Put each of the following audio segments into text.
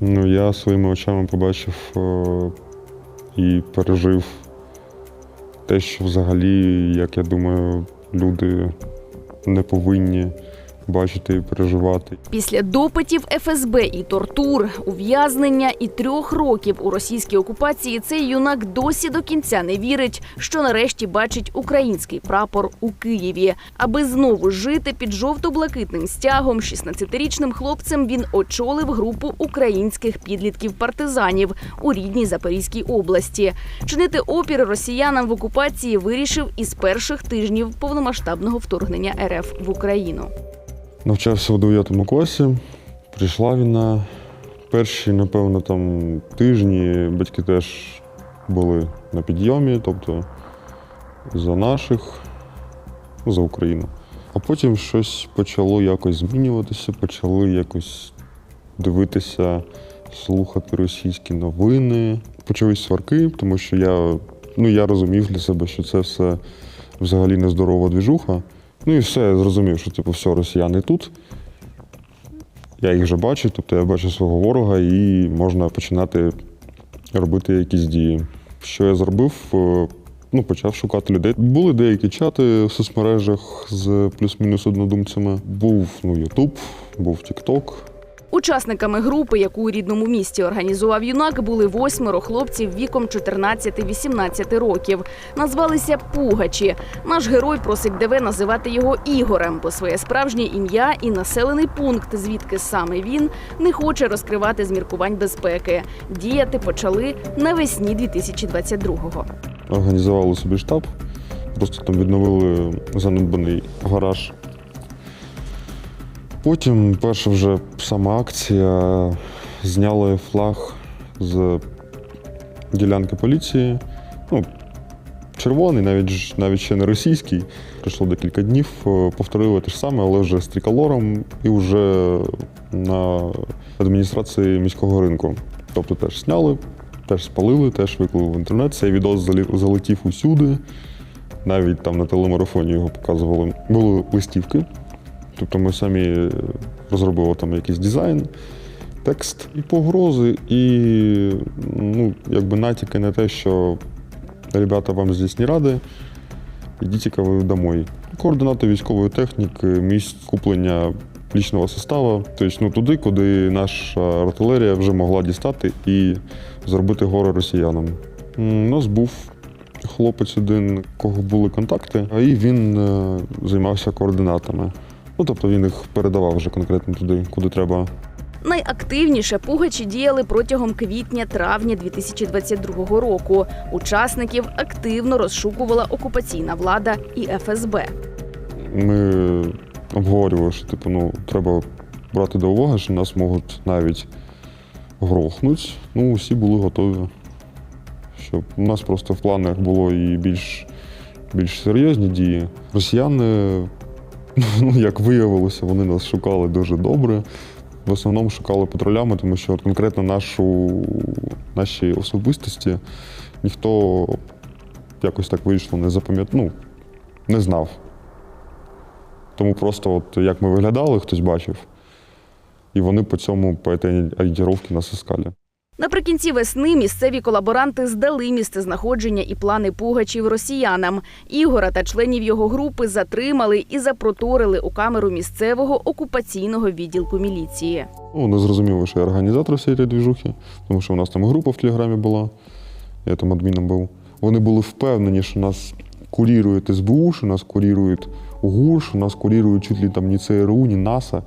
Ну, я своїми очами побачив е, і пережив те, що взагалі, як я думаю, люди не повинні бачити і переживати. Після допитів ФСБ і тортур, ув'язнення і трьох років у російській окупації цей юнак досі до кінця не вірить, що нарешті бачить український прапор у Києві. Аби знову жити під жовто-блакитним стягом, 16-річним хлопцем він очолив групу українських підлітків-партизанів у рідній Запорізькій області. Чинити опір росіянам в окупації вирішив із перших тижнів повномасштабного вторгнення РФ в Україну. Навчався у 9 класі, прийшла війна. Перші, напевно, там тижні батьки теж були на підйомі, тобто за наших, за Україну. А потім щось почало якось змінюватися, почали якось дивитися, слухати російські новини. Почались сварки, тому що я, ну, я розумів для себе, що це все взагалі нездорова двіжуха. Ну і все, я зрозумів, що типу, все, росіяни тут. Я їх вже бачу, тобто я бачу свого ворога і можна починати робити якісь дії. Що я зробив? Е, Ну, почав шукати людей. Були деякі чати в соцмережах з плюс-мінус однодумцями. Був ну, Ютуб, був Тікток. Учасниками групи, яку у рідному місті організував юнак, були восьмеро хлопців віком 14-18 років. Назвалися Пугачі. Наш герой просить ДВ називати його Ігорем, бо своє справжнє ім'я і населений пункт, звідки саме він, не хоче розкривати з міркувань безпеки. Діяти почали навесні 2022-го. Організували собі штаб, просто там відновили занедбаний гараж. Потім перша вже сама акція зняли флаг з ділянки поліції. Ну, червоний, навіть, навіть ще не російський. Пройшло декілька днів, е, повторили те ж саме, але вже з триколором і вже на адміністрації міського ринку. Тобто теж зняли, теж спалили, теж виклали в інтернет. Цей відос залетів усюди. Навіть там на телемарафоні його показували. Були листівки. Тобто ми самі розробили там якийсь дизайн, текст і погрози, і ну, якби натяки на те, що ребята вам здесь не ради, ідіть ви домой. Координати військової техніки, місць куплення лічного составу, тобто ну, туди, куди наша артилерія вже могла дістати і зробити горе росіянам. У нас був хлопець один, у кого були контакти, і він е, займався координатами. Ну, тобто він їх передавав вже конкретно туди, куди треба. Найактивніше пугачі діяли протягом квітня-травня 2022 року. Учасників активно розшукувала окупаційна влада і ФСБ. Ми обговорювали, що типу, ну, треба брати до уваги, що нас можуть навіть грохнути. Ну, усі були готові. Щоб у нас просто в планах було і більш, більш серйозні дії. Росіяни, ну, як виявилося, вони нас шукали дуже добре. В основному шукали патрулями, тому що конкретно нашу, наші особистості ніхто якось так вийшло, не запам'ятав, ну, не знав. Тому просто, от як ми виглядали, хтось бачив. І вони по цьому по цій орієнтировці нас іскали. Наприкінці весни місцеві колаборанти здали місцезнаходження і плани пугачів росіянам. Ігора та членів його групи затримали і запроторили у камеру місцевого окупаційного відділку міліції. Ну, Вони зрозуміли, що я організатор всієї цієї двіжухи, тому що у нас там група в Телеграмі була, я там адміном був. Вони були впевнені, що нас курірують СБУ, що нас курірують ГУР, що нас курірують чуть ли там ні ЦРУ, ні НАСА.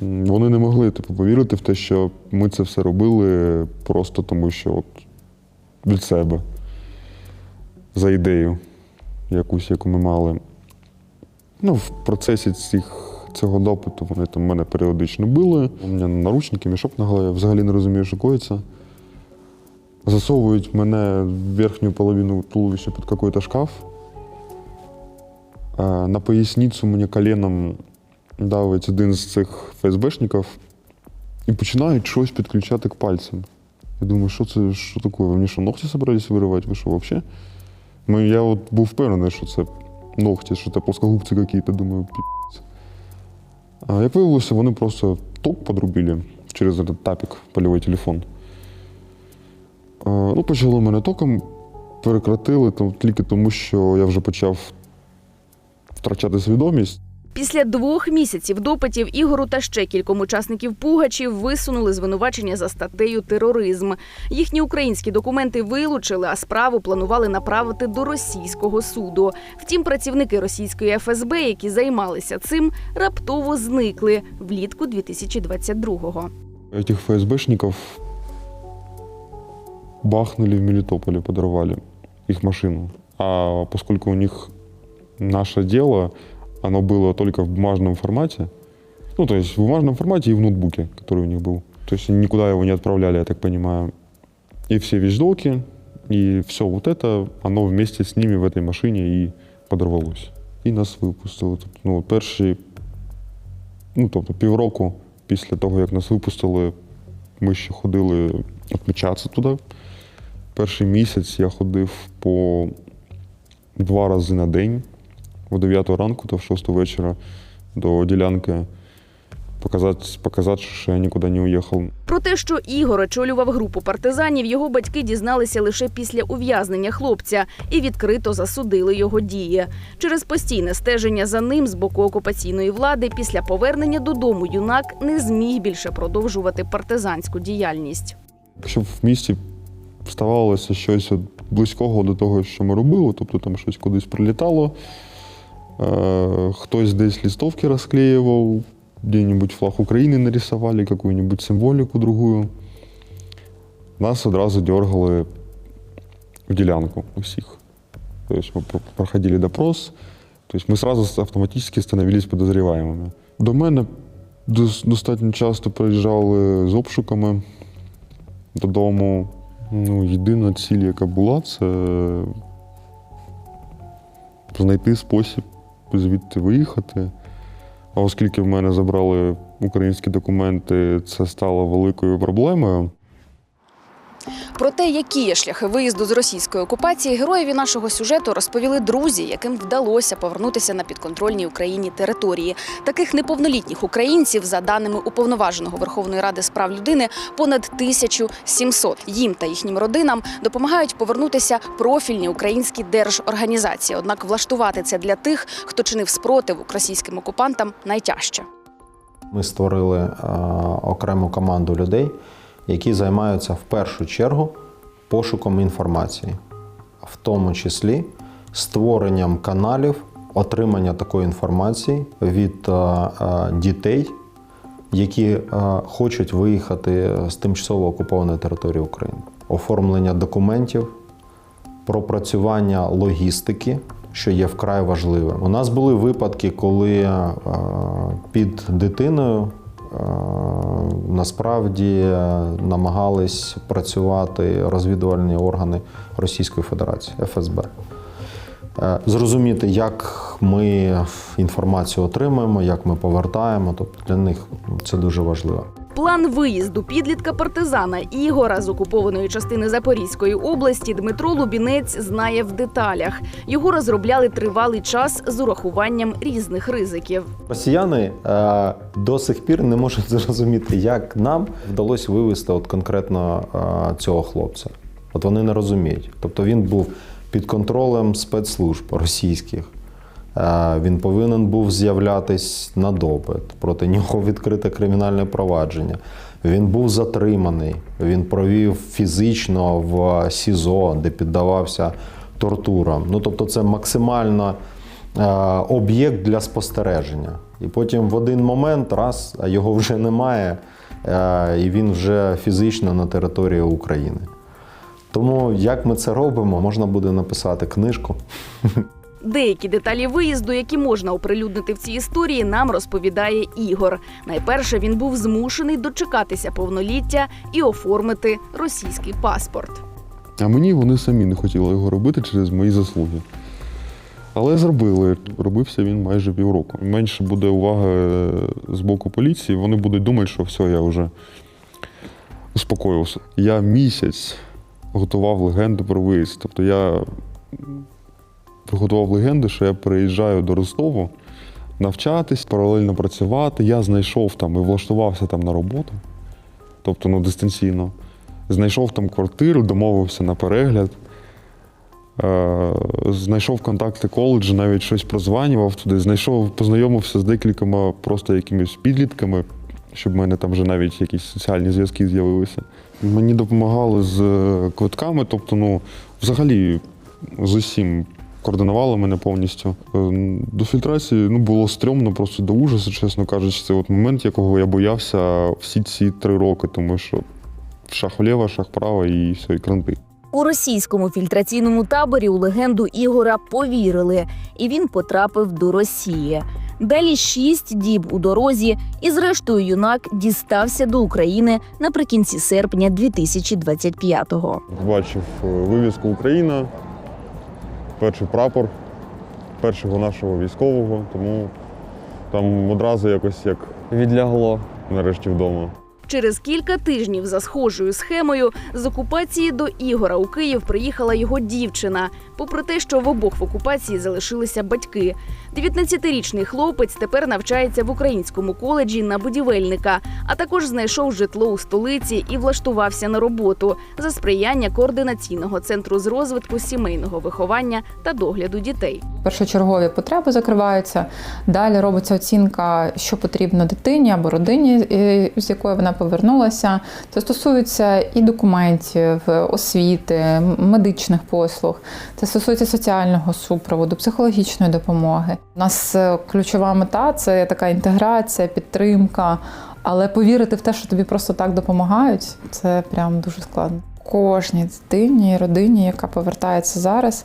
Вони не могли типу, повірити в те, що ми це все робили просто тому, що от від себе. За ідею якусь, яку ми мали. Ну, в процесі цих, цього допиту вони там мене періодично били. У мене наручники, мішок на голові, я взагалі не розумію, що коїться. Засовують мене в верхню половину туловища під якийсь шкаф. На поясницю мені коленом давить один з цих ФСБшників і починають щось підключати к пальцям. Я думаю, що це що таке? Ви мені що, ногті собрались виривати? Ви що взагалі? Ну, я от був впевнений, що це ногті, що це плоскогубці якісь, думаю, пі. А як виявилося, вони просто ток подрубили через этот тапік, польовий телефон. Е, Ну, почали мене током, перекратили там, тільки тому, що я вже почав втрачати свідомість. Після двох місяців допитів Ігору та ще кільком учасників пугачів висунули звинувачення за статтею тероризм. Їхні українські документи вилучили, а справу планували направити до російського суду. Втім, працівники російської ФСБ, які займалися цим, раптово зникли влітку 2022-го. Этих ФСБшников бахнули в Мелитополе, подорвали их машину. А поскольку у них наше дело, оно было только в бумажном формате, ну, то есть в бумажном формате и в ноутбуке, который у них был. То есть они никуда его не отправляли, я так понимаю. И все вещдоки, и все вот это, оно вместе с ними в этой машине и подорвалось. І нас випустили. Тобто, ну, перші, ну, тобто півроку після того, як нас випустили, ми ще ходили відмічатися туди. Перший місяць я ходив по два рази на день, о 9 ранку та в 6 вечора до ділянки, показати, показати, що я нікуди не уїхав. Про те, що Ігор очолював групу партизанів, його батьки дізналися лише після ув'язнення хлопця і відкрито засудили його дії. Через постійне стеження за ним з боку окупаційної влади після повернення додому юнак не зміг більше продовжувати партизанську діяльність. Якщо в місті ставалося щось близького до того, що ми робили, тобто там щось кудись прилітало, хтось десь листовки розклеював, де-нибудь флаг України нарисували, какую-нибудь символіку другую. Нас одразу дергали в ділянку усіх. Тобто ми про- проходили допрос, тобто ми сразу автоматично становились подозреваемыми. До мене достатньо часто приїжджали з обшуками додому. Ну, єдина ціль, яка була, це знайти спосіб звідти виїхати. А оскільки в мене забрали українські документи, це стало великою проблемою. Про те, які є шляхи виїзду з російської окупації, героєві нашого сюжету розповіли друзі, яким вдалося повернутися на підконтрольній Україні території. Таких неповнолітніх українців, за даними уповноваженого Верховної Ради з прав людини, понад 1700. Їм та їхнім родинам допомагають повернутися профільні українські держорганізації. Однак влаштувати це для тих, хто чинив спротив російським окупантам, найтяжче. Ми створили е, окрему команду людей, які займаються в першу чергу пошуком інформації, в тому числі створенням каналів отримання такої інформації від е, е, дітей, які е, хочуть виїхати з тимчасово окупованої території України, оформлення документів, пропрацювання логістики, що є вкрай важливим. У нас були випадки, коли під дитиною насправді е, намагались працювати розвідувальні органи Російської Федерації ФСБ. Е, Зрозуміти, як ми інформацію отримуємо, як ми повертаємо, тобто для них це дуже важливо. План виїзду підлітка партизана Ігора з окупованої частини Запорізької області Дмитро Лубінець знає в деталях. Його розробляли тривалий час з урахуванням різних ризиків. Росіяни е, до сих пір не можуть зрозуміти, як нам вдалося вивести от конкретно е, цього хлопця. От вони не розуміють. Тобто він був під контролем спецслужб російських. Е, він повинен був з'являтись на допит. Проти нього відкрите кримінальне провадження. Він був затриманий. Він провів фізично в СІЗО, де піддавався тортурам. Ну тобто, це максимально е, об'єкт для спостереження. І потім в один момент, раз, а його вже немає, е, і він вже фізично на території України. Тому як ми це робимо, можна буде написати книжку. Деякі деталі виїзду, які можна оприлюднити в цій історії, нам розповідає Ігор. Найперше він був змушений дочекатися повноліття і оформити російський паспорт. А мені вони самі не хотіли його робити через мої заслуги. Але зробили. Робився він майже півроку. Менше буде уваги е, з боку поліції, вони будуть думати, що все, я вже успокоївся. Я місяць готував легенду про виїзд. Тобто я готував легенду, що я приїжджаю до Ростову навчатись, паралельно працювати. Я знайшов там і влаштувався там на роботу. тобто ну, дистанційно. Знайшов там квартиру, домовився на перегляд. Е, знайшов контакти коледжу, навіть щось прозванював туди. Знайшов, познайомився з декількома просто якимись підлітками, щоб в мене там вже навіть якісь соціальні зв'язки з'явилися. Мені допомагали з е, квитками, тобто, ну, взагалі, з усім координували мене повністю. Е, До фільтрації ну, було стрьомно, просто до ужасу, чесно кажучи. Це от момент, якого я боявся всі ці три роки, тому що шах вліво, шах вправо і все, і кранти. У російському фільтраційному таборі у легенду Ігора повірили, і він потрапив до Росії. Далі шість діб у дорозі, і зрештою юнак дістався до України наприкінці серпня 2025-го. Бачив е, вивіску Україна, перший прапор першого нашого військового, тому там одразу якось як Відлягло. нарешті вдома. Через кілька тижнів за схожою схемою з окупації до Ігора у Київ приїхала його дівчина. Попри те, що в обох в окупації залишилися батьки. 19-річний хлопець тепер навчається в українському коледжі на будівельника, а також знайшов житло у столиці і влаштувався на роботу за сприяння координаційного центру з розвитку сімейного виховання та догляду дітей. Першочергові потреби закриваються. Далі робиться оцінка, що потрібно дитині або родині, е, з якої вона повернулася. Це стосується і документів, освіти, медичних послуг. Це стосується соціального супроводу, психологічної допомоги. У нас е, ключова мета це така інтеграція, підтримка. Але повірити в те, що тобі просто так допомагають, це прям дуже складно. Кожній дитині родині, яка повертається зараз,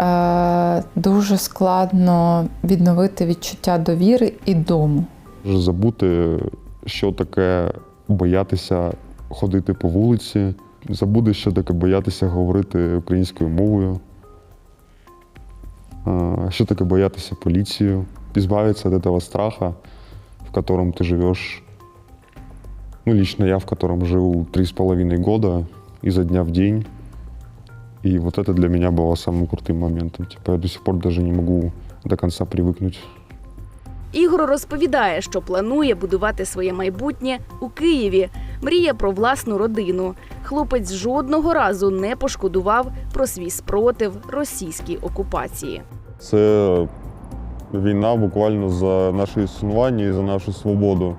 е, дуже складно відновити відчуття довіри і дому. Забути, що таке боятися ходити по вулиці, забути, що таке боятися говорити українською мовою, а, що таке боятися поліцію, избавиться от этого страха, в котором ты живешь. Ну, лично я, в котором живу три с половиной года, изо дня в день. И вот это для меня было самым крутым моментом. Типа я до сих пор даже не могу до конца привыкнуть Ігор розповідає, що планує будувати своє майбутнє у Києві. Мріє про власну родину. Хлопець жодного разу не пошкодував про свій спротив російській окупації. Це війна буквально за наше існування і за нашу свободу.